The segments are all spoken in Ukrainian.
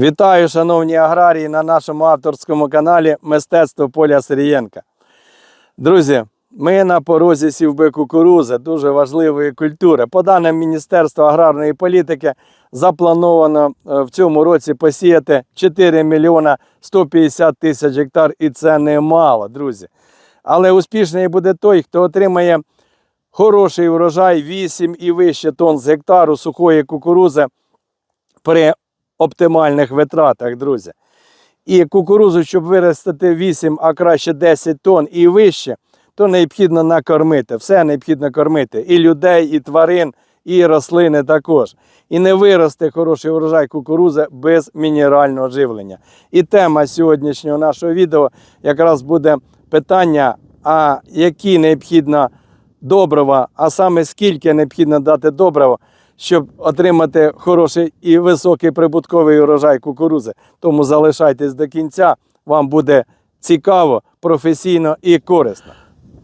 Вітаю, шановні аграрії, на нашому авторському каналі Мистецтво Поля Сирієнка. Друзі, ми на порозі сівби кукурузи, дуже важливої культури. По даним Міністерства аграрної політики, заплановано е, в цьому році посіяти 4 мільйона 150 тисяч гектар, і це немало, друзі. Але успішний буде той, хто отримає хороший врожай 8 і вище тонн з гектару сухої кукурузи при оптимальних витратах, друзі. І кукурузу, щоб виростити 8, а краще 10 тонн і вище, то необхідно накормити. Все необхідно кормити. І людей, і тварин, і рослини також. І не виросте хороший урожай кукурузи без мінерального живлення. І тема сьогоднішнього нашого відео якраз буде питання, а які необхідно добрива, а саме скільки необхідно дати добрива, щоб отримати хороший і високий прибутковий урожай кукурузи. Тому залишайтесь до кінця, вам буде цікаво, професійно і корисно.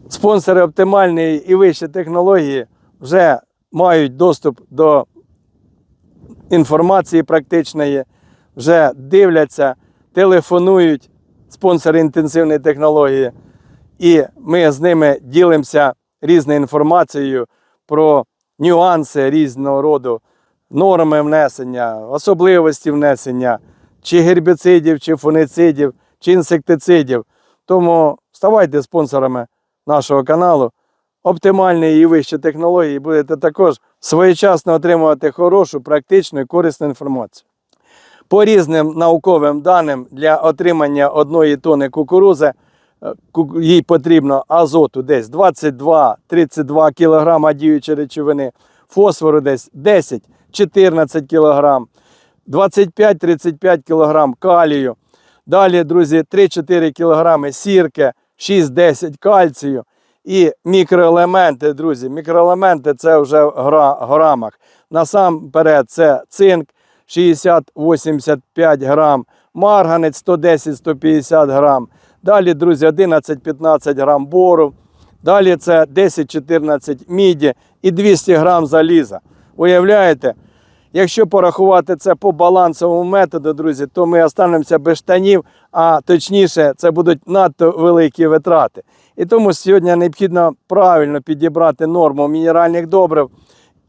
Спонсори оптимальної і вищі технології вже мають доступ до інформації практичної, вже дивляться, телефонують спонсори інтенсивної технології, і ми з ними ділимося різною інформацією про нюанси різного роду, норми внесення, особливості внесення, чи гербіцидів, чи фуницидів, чи інсектицидів. Тому ставайте спонсорами нашого каналу. Оптимальні і вищі технології будете також своєчасно отримувати хорошу, практичну і корисну інформацію. По різним науковим даним для отримання одної тони кукурузи ку- їй потрібно азоту десь 22-32 кг діючої речовини, фосфору десь 10-14 кг, 25-35 кг калію. Далі, друзі, 3-4 кг сірки, 6-10 кальцію. І мікроелементи, друзі, мікроелементи це вже в грамах. Насамперед, це цинк 60-85 грам, марганець 110-150 грам. Далі, друзі, 11-15 грам бору. Далі це 10-14 міді і 200 грам заліза. Уявляєте? Якщо порахувати це по балансовому методу, друзі, то ми останемося без штанів, а точніше, це будуть надто великі витрати. І тому сьогодні необхідно правильно підібрати норму мінеральних добрив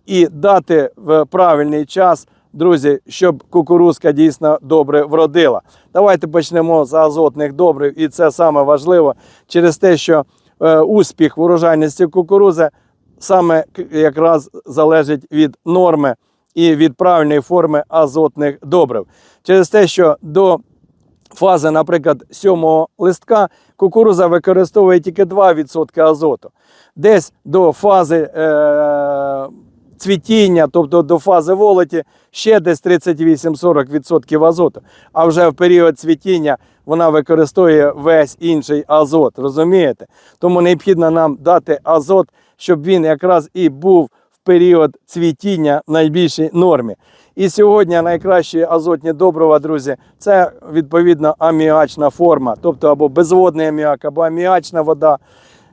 і дати в правильний час, друзі, щоб кукурузка дійсно добре вродила. Давайте почнемо з азотних добрив, і це саме важливо через те, що е, успіх в урожайності кукурузи саме якраз залежить від норми і від правильної форми азотних добрив. Через те, що до фази, наприклад, сьомого листка кукуруза використовує тільки 2% азоту. Десь до фази е- цвітіння, тобто до фази волоті, ще десь 38-40% азоту. А вже в період цвітіння вона використовує весь інший азот. Розумієте? Тому необхідно нам дати азот, щоб він якраз і був в період цвітіння в найбільшій нормі. І сьогодні найкращі азотні добрива, друзі, це відповідно аміачна форма, тобто або безводний аміак, або аміачна вода.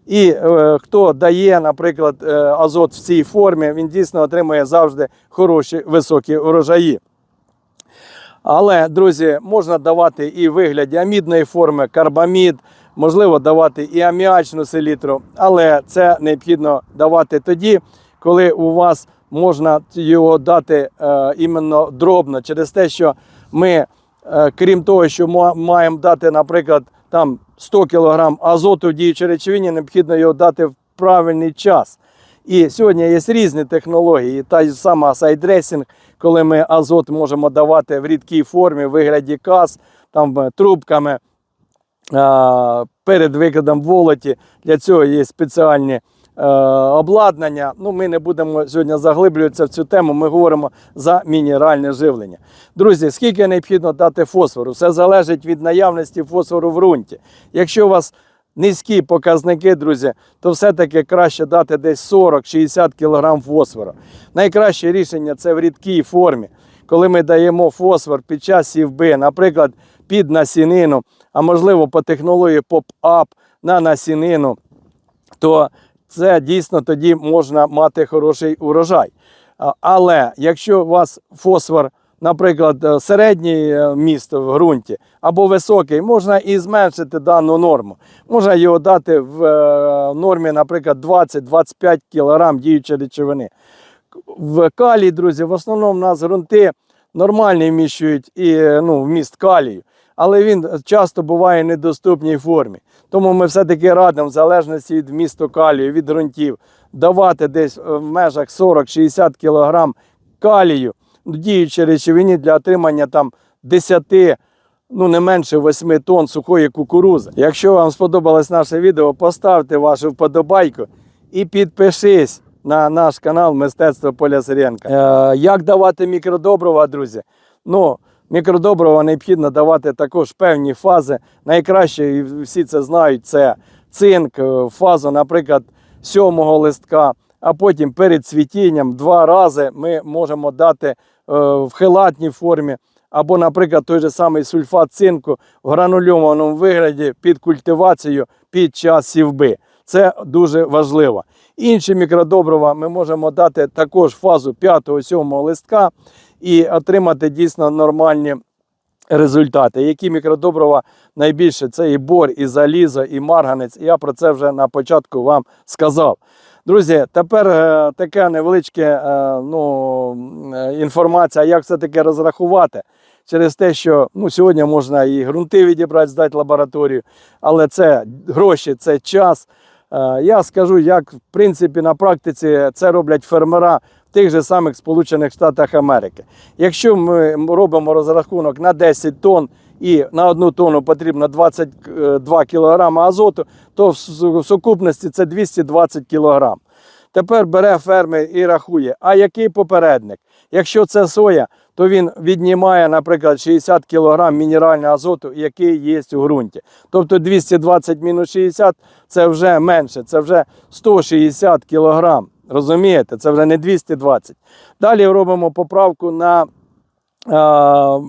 І е, хто дає, наприклад, е, азот в цій формі, він дійсно отримує завжди хороші високі урожаї. Але, друзі, можна давати і вигляді амідної форми, карбамід, можливо давати і аміачну селітру, але це необхідно давати тоді, коли у вас можна його дати е, іменно дробно, через те, що ми, е, крім того, що маємо дати, наприклад, там 100 кг азоту в діючій речовині, необхідно його дати в правильний час. І сьогодні є різні технології. Та ж сама сайдресінг, коли ми азот можемо давати в рідкій формі, в вигляді каз, там е, трубками перед викидом волоті. Для цього є спеціальні обладнання. Ну, ми не будемо сьогодні заглиблюватися в цю тему. Ми говоримо за мінеральне живлення. Друзі, скільки необхідно дати фосфору? Все залежить від наявності фосфору в ґрунті. Якщо у вас низькі показники, друзі, то все-таки краще дати десь 40-60 кг фосфору. Найкраще рішення це в рідкій формі. Коли ми даємо фосфор під час сівби, наприклад, під насінину, а можливо по технології поп-ап на насінину, то це дійсно тоді можна мати хороший урожай. Але якщо у вас фосфор наприклад, е, середній е, міст в ґрунті або високий, можна і зменшити дану норму. Можна його дати в е, нормі, наприклад, 20-25 кг діючої речовини. В калій, друзі, в основному у нас ґрунти нормальні вміщують і ну, вміст калію, але він часто буває в недоступній формі. Тому ми все-таки радимо, в залежності від вмісту калію, від ґрунтів, давати десь е, в межах 40-60 кг калію діючій речовині для отримання там 10 ну не менше 8 тонн сухої кукурузи. Якщо вам сподобалось наше відео, поставте вашу вподобайку і підпишись на наш канал Мистецтво Поля Сиренка. Е, як давати мікродобрива, друзі? Ну, мікродобрива необхідно давати також певні фази. Найкраще, і всі це знають, це цинк, е, фазу, наприклад, сьомого листка, а потім перед цвітінням два рази ми можемо дати е, в хелатній формі. Або, наприклад, той же самий сульфат цинку в гранульованому вигляді під культивацією під час сівби. Це дуже важливо. Інші мікродобрива ми можемо дати також фазу 5-7 листка і отримати дійсно нормальні результати. Які мікродобрива найбільше? Це і бор, і залізо, і марганець. Я про це вже на початку вам сказав. Друзі, тепер е, таке невеличке е, ну, е, інформація, як це таке розрахувати. Через те, що ну, сьогодні можна і ґрунти відібрати, здати лабораторію, але це гроші, це час. Е, Я скажу, як в принципі на практиці це роблять фермера в тих же самих Сполучених Штатах Америки. Якщо ми робимо розрахунок на 10 тонн і на одну тонну потрібно 22 кг азоту, то в сукупності це 220 кг. Тепер бере фермер і рахує, а який попередник? Якщо це соя, то він віднімає, наприклад, 60 кг мінерального азоту, який є у ґрунті. Тобто 220 мінус 60 це вже менше, це вже 160 кг. Розумієте, це вже не 220. Далі робимо поправку на а,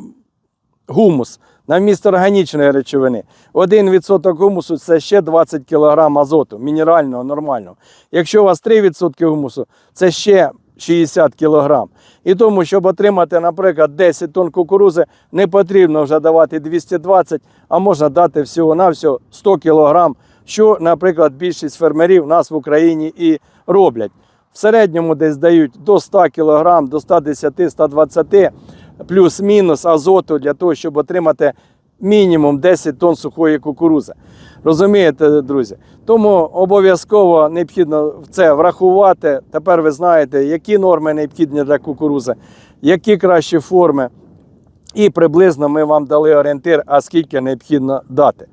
гумус, на вміст органічної речовини. 1% гумусу це ще 20 кг азоту, мінерального, нормального. Якщо у вас 3% гумусу, це ще 60 кг. І тому, щоб отримати, наприклад, 10 тонн кукурузи, не потрібно вже давати 220, а можна дати всього-навсього 100 кг, що, наприклад, більшість фермерів нас в Україні і роблять. В середньому десь дають до 100 кг, до 110-120 плюс-мінус азоту для того, щоб отримати мінімум 10 тонн сухої кукурузи. Розумієте, друзі? Тому обов'язково необхідно це врахувати. Тепер ви знаєте, які норми необхідні для кукурузи, які кращі форми. І приблизно ми вам дали орієнтир, а скільки необхідно дати.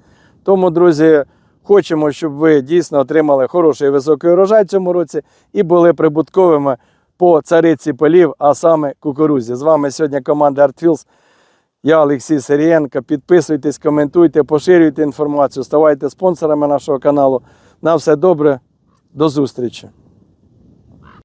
Тому, друзі, хочемо, щоб ви дійсно отримали хороший високий урожай цьому році і були прибутковими по цариці полів, а саме кукурузі. З вами сьогодні команда ArtFields. Я Олексій Сирієнко. Підписуйтесь, коментуйте, поширюйте інформацію, ставайте спонсорами нашого каналу. На все добре, до зустрічі!